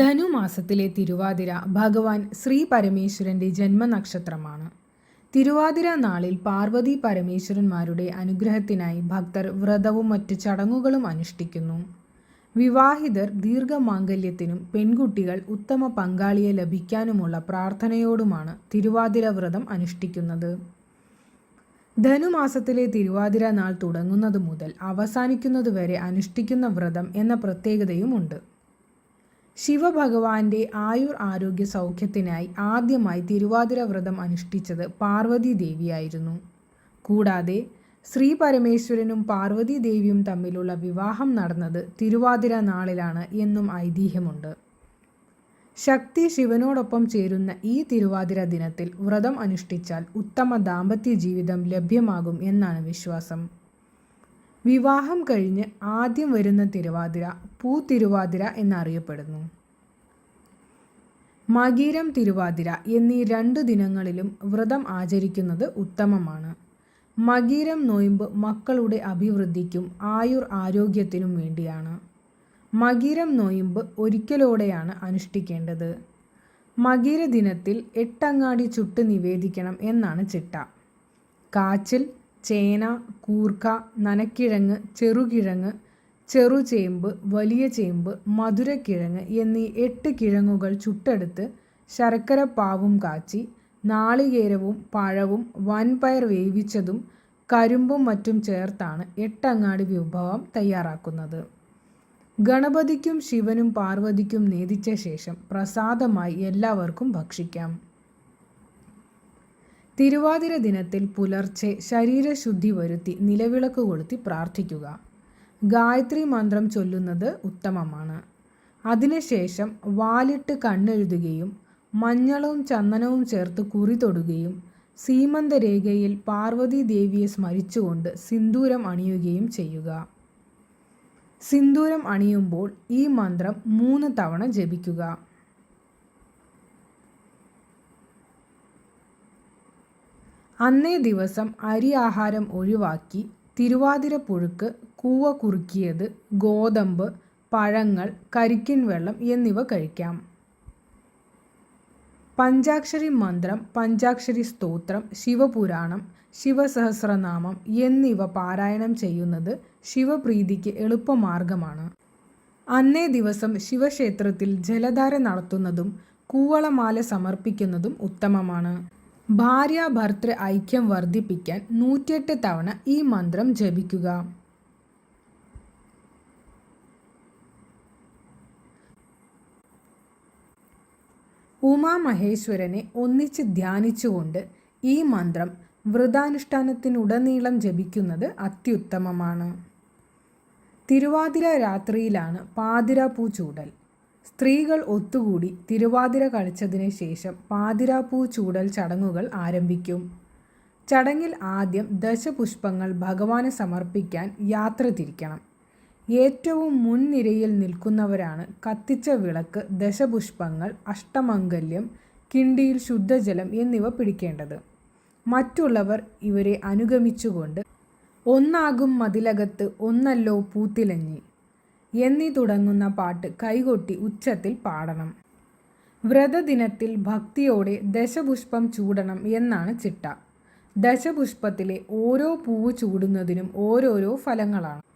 ധനുമാസത്തിലെ തിരുവാതിര ഭഗവാൻ ശ്രീ പരമേശ്വരന്റെ ജന്മനക്ഷത്രമാണ്. തിരുവാതിര നാളിൽ പാർവതി പരമേശ്വരന്മാരുടെ അനുഗ്രഹത്തിനായി ഭക്തർ വ്രതവും മറ്റ് ചടങ്ങുകളും അനുഷ്ഠിക്കുന്നു. വിവാഹിതർ ദീർഘമാംഗല്യത്തിനും പെൺകുട്ടികൾ ഉത്തമ പങ്കാളിയെ ലഭിക്കാനുമുള്ള പ്രാർത്ഥനയോടുമാണ് തിരുവാതിര വ്രതം അനുഷ്ഠിക്കുന്നത്. ധനുമാസത്തിലെ തിരുവാതിര നാൾ തുടങ്ങുന്നത് മുതൽ അവസാനിക്കുന്നതുവരെ അനുഷ്ഠിക്കുന്ന വ്രതം എന്ന പ്രത്യേകതയുമുണ്ട്. ശിവഭഗവാന്റെ ആയുർ ആരോഗ്യ സൗഖ്യത്തിനായി ആദ്യമായി തിരുവാതിര വ്രതം അനുഷ്ഠിച്ചത് പാർവതി ദേവിയായിരുന്നു കൂടാതെ ശ്രീ പരമേശ്വരനും പാർവതി ദേവിയും തമ്മിലുള്ള വിവാഹം നടന്നത് തിരുവാതിര നാളിലാണ് എന്നും ഐതിഹ്യമുണ്ട്. ശക്തി ശിവനോടൊപ്പം ചേരുന്ന ഈ തിരുവാതിര ദിനത്തിൽ വ്രതം അനുഷ്ഠിച്ചാൽ ഉത്തമ ദാമ്പത്യ ജീവിതം ലഭ്യമാകും എന്നാണ് വിശ്വാസം. വിവാഹം കഴിഞ്ഞ് ആദ്യം വരുന്ന തിരുവാതിര പൂ പൂത്തിരുവാതിര എന്നറിയപ്പെടുന്നു. മകീരം തിരുവാതിര എന്നീ രണ്ട് ദിനങ്ങളിലും വ്രതം ആചരിക്കുന്നത് ഉത്തമമാണ്. മകീരം നോയമ്പ് മക്കളുടെ അഭിവൃദ്ധിക്കും ആയുർ ആരോഗ്യത്തിനും വേണ്ടിയാണ്. മകീരം നോയമ്പ് ഒരിക്കലോടെയാണ് അനുഷ്ഠിക്കേണ്ടത്. മകീര ദിനത്തിൽ എട്ടങ്ങാടി ചുട്ട് നിവേദിക്കണം എന്നാണ് ചിട്ട. കാച്ചിൽ ചേന കൂർക്ക നനക്കിഴങ്ങ് ചെറുകിഴങ്ങ് ചെറുചേമ്പ് വലിയ ചേമ്പ് മധുരക്കിഴങ്ങ് എന്നീ എട്ട് കിഴങ്ങുകൾ ചുട്ടെടുത്ത് ശർക്കര പാവും കാച്ചി നാളികേരവും പഴവും വൻപയർ വേവിച്ചതും കരിമ്പും മറ്റും ചേർത്താണ് എട്ടങ്ങാടി വിഭവം തയ്യാറാക്കുന്നത്. ഗണപതിക്കും ശിവനും പാർവതിക്കും നേദിച്ച ശേഷം പ്രസാദമായി എല്ലാവർക്കും ഭക്ഷിക്കാം. തിരുവാതിര ദിനത്തിൽ പുലർച്ചെ ശരീരശുദ്ധി വരുത്തി നിലവിളക്ക് കൊളുത്തി പ്രാർത്ഥിക്കുക. ഗായത്രി മന്ത്രം ചൊല്ലുന്നത് ഉത്തമമാണ്. അതിനുശേഷം വാലിട്ട് കണ്ണെഴുതുകയും മഞ്ഞളവും ചന്ദനവും ചേർത്ത് കുറി തൊടുകയും സീമന്തരേഖയിൽ പാർവതി ദേവിയെ സ്മരിച്ചുകൊണ്ട് സിന്ദൂരം അണിയുകയും ചെയ്യുക. സിന്ദൂരം അണിയുമ്പോൾ ഈ മന്ത്രം മൂന്ന് തവണ ജപിക്കുക. അന്നേ ദിവസം അരി ആഹാരം ഒഴിവാക്കി തിരുവാതിര പുഴുക്ക് കൂവ കുറുക്കിയത് ഗോതമ്പ് പഴങ്ങൾ കരിക്കിൻ വെള്ളം എന്നിവ കഴിക്കാം. പഞ്ചാക്ഷരി മന്ത്രം പഞ്ചാക്ഷരി സ്തോത്രം ശിവപുരാണം ശിവസഹസ്രനാമം എന്നിവ പാരായണം ചെയ്യുന്നത് ശിവപ്രീതിക്ക് എളുപ്പമാർഗമാണ്. അന്നേ ദിവസം ശിവക്ഷേത്രത്തിൽ ജലധാര നടത്തുന്നതും കൂവളമാല സമർപ്പിക്കുന്നതും ഉത്തമമാണ്. ഭാര്യ ഭർത്തൃ ഐക്യം വർദ്ധിപ്പിക്കാൻ നൂറ്റിയെട്ട് തവണ ഈ മന്ത്രം ജപിക്കുക. ഉമാമഹേശ്വരനെ ഒന്നിച്ച് ധ്യാനിച്ചുകൊണ്ട് ഈ മന്ത്രം വ്രതാനുഷ്ഠാനത്തിനുടനീളം ജപിക്കുന്നത് അത്യുത്തമമാണ്. തിരുവാതിര രാത്രിയിലാണ് പാതിരാപ്പൂ ചൂടൽ. സ്ത്രീകൾ ഒത്തുകൂടി തിരുവാതിര കളിച്ചതിന് ശേഷം പാതിരാപ്പൂ ചൂടൽ ചടങ്ങുകൾ ആരംഭിക്കും. ചടങ്ങിൽ ആദ്യം ദശപുഷ്പങ്ങൾ ഭഗവാന് സമർപ്പിക്കാൻ യാത്ര തിരിക്കണം. ഏറ്റവും മുൻനിരയിൽ നിൽക്കുന്നവരാണ് കത്തിച്ച വിളക്ക് ദശപുഷ്പങ്ങൾ അഷ്ടമംഗല്യം കിണ്ടിയിൽ ശുദ്ധജലം എന്നിവ പിടിക്കേണ്ടത്. മറ്റുള്ളവർ ഇവരെ അനുഗമിച്ചുകൊണ്ട് ഒന്നാകും മതിലകത്ത് ഒന്നല്ലോ പൂത്തിലഞ്ഞി എന്നീ തുടങ്ങുന്ന പാട്ട് കൈകൊട്ടി ഉച്ചത്തിൽ പാടണം. വ്രതദിനത്തിൽ ഭക്തിയോടെ ദശപുഷ്പം ചൂടണം എന്നാണ് ചിട്ട. ദശപുഷ്പത്തിലെ ഓരോ പൂവ് ചൂടുന്നതിനും ഓരോരോ ഫലങ്ങളാണ്.